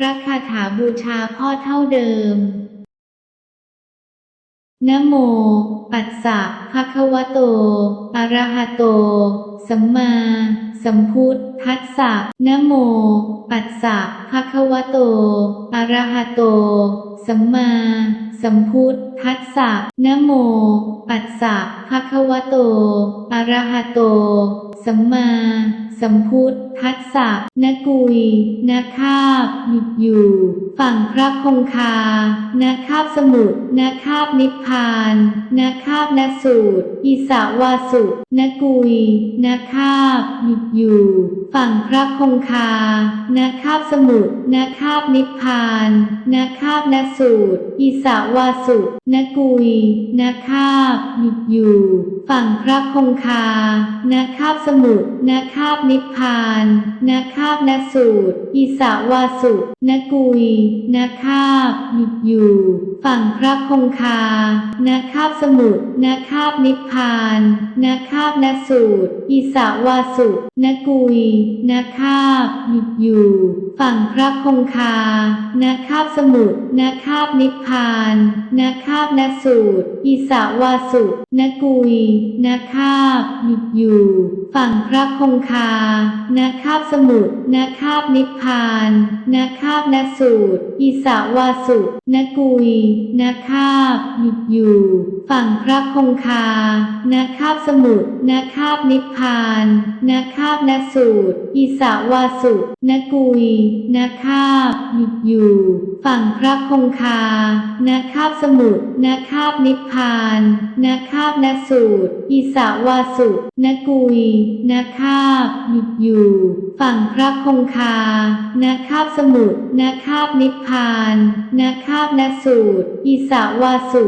พระคาถาบูชาพ่อเท่าเดิม นะโม ปัสสะภะคะวะโตอะระหะโต สัมมา สัมพุทธัสสะนะโม ปัสสะภะคะวะโตอะระหะโต สัมมา สัมพุทธัสสะนะโม ปัสสะภะคะวะโตอะระหะโต สัมมาสัมพุทธัสสะนะกุยนะคาบหยุดอยู่ ฝั่งพระคงคานะคาบสมุทรนะคาบนิพพานนะคาบนสูตร อิสาวาสุนกุยนะคาบหยุดอยู่ ฝั่งพระคงคานะคาบสมุทรนะคาบนิพพานนะคาบนสูตร อิสาวาสุนกุยนะคาบหยุดอยู่ ฝั่งพระคงคานะคาบสมุทรนะคาบนิพพานนะคาบนสูตร อิสาวาสุนกุยนะคาบหยุดอยู่ฝั่งพระคงคานะคาบสมุทรนะคาบนิพพานนะคาบนสูตร อิสาวาสุนะกุยนะคาบหยุดอยู่ ฝั่งพระคงคานะคาบสมุทรนะคาบนิพพานนะคาบนสูตร อิสาวาสุนะกุยนะคาบหยุดอยู่ฝั่งพระคงคานะคาบสมุทรนะคาบนิพพานนะคาบนสูตร อิสาวาสุนะกุยนะคาบหยุดอยู่ ฝั่งพระคงคานะคาบสมุทรนะคาบนิพพานนะคาบนสูตร อิสาวาสุนะกุยนะคาบหยุดอยู่ ฝั่งพระคงคานะคาบสมุทรนะคาบนิพพานนะคาบนสูตร อิสาวาสุนะกุยนะคาบหยุดอยู่ ฝั่งพระคงคา นะคาบสมุทรนะคาบนิพพาน นะคาบนสูตร อิสาวาสุ